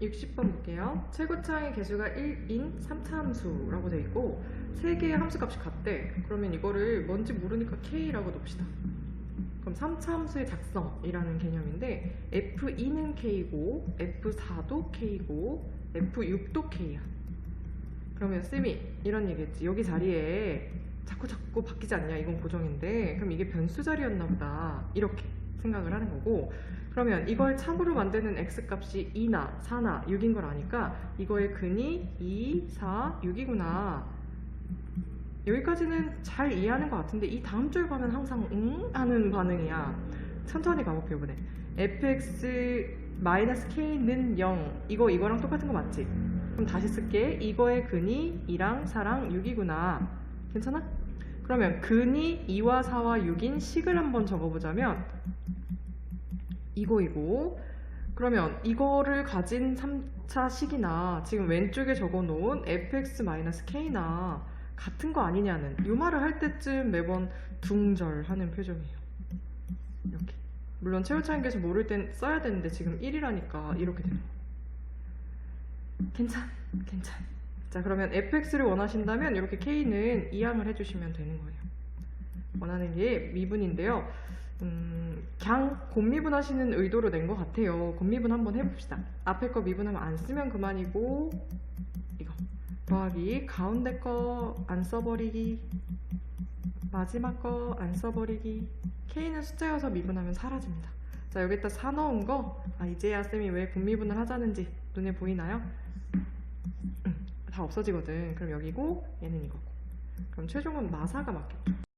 60번 볼게요. 최고차의 개수가 1인 3차 함수라고 돼 있고 세 개의 함수 값이 같대. 그러면 이거를 뭔지 모르니까 k라고 놉시다. 그럼 3차 함수의 작성이라는 개념인데 f2는 k고 f4도 k고 f6도 k야. 그러면 쌤이 이런 얘기했지. 여기 자리에 자꾸 자꾸 바뀌지 않냐? 이건 고정인데 그럼 이게 변수 자리였나 보다. 이렇게 생각을 하는 거고 그러면 이걸 참으로 만드는 x 값이 2나 4나 6인 걸 아니까 이거의 근이 2, 4, 6이구나. 여기까지는 잘 이해하는 것 같은데 이 다음 줄 가면 항상 응? 하는 반응이야. 천천히 가볼게요, 이번에. fx 마이너스 k는 0. 이거 이거랑 똑같은 거 맞지? 그럼 다시 쓸게. 이거의 근이 2랑 4랑 6이구나. 괜찮아? 그러면 근이 2와 4와 6인 식을 한번 적어보자면 이거이고 그러면 이거를 가진 3차 식이나 지금 왼쪽에 적어놓은 fx-k나 같은 거 아니냐는 이 말을 할 때쯤 매번 둥절하는 표정이에요. 이렇게. 물론 최후차인계수 모를 땐 써야 되는데 지금 1이라니까 이렇게 되는 거예요. 괜찮, 괜찮. 자 그러면 fx를 원하신다면 이렇게 k는 이항을 해주시면 되는 거예요. 원하는 게 미분인데요. 음, 그냥 곱미분 하시는 의도로 낸 것 같아요. 곱미분 한번 해봅시다. 앞에 거 미분하면 안 쓰면 그만이고 이거 더하기 가운데 거 안 써버리기 마지막 거 안 써버리기 K는 숫자여서 미분하면 사라집니다. 자 여기다 4 넣은 거 아, 이제야 쌤이 왜 곱미분을 하자는지 눈에 보이나요? 음, 다 없어지거든. 그럼 여기고 얘는 이거고. 그럼 최종은 마사가 맞겠죠.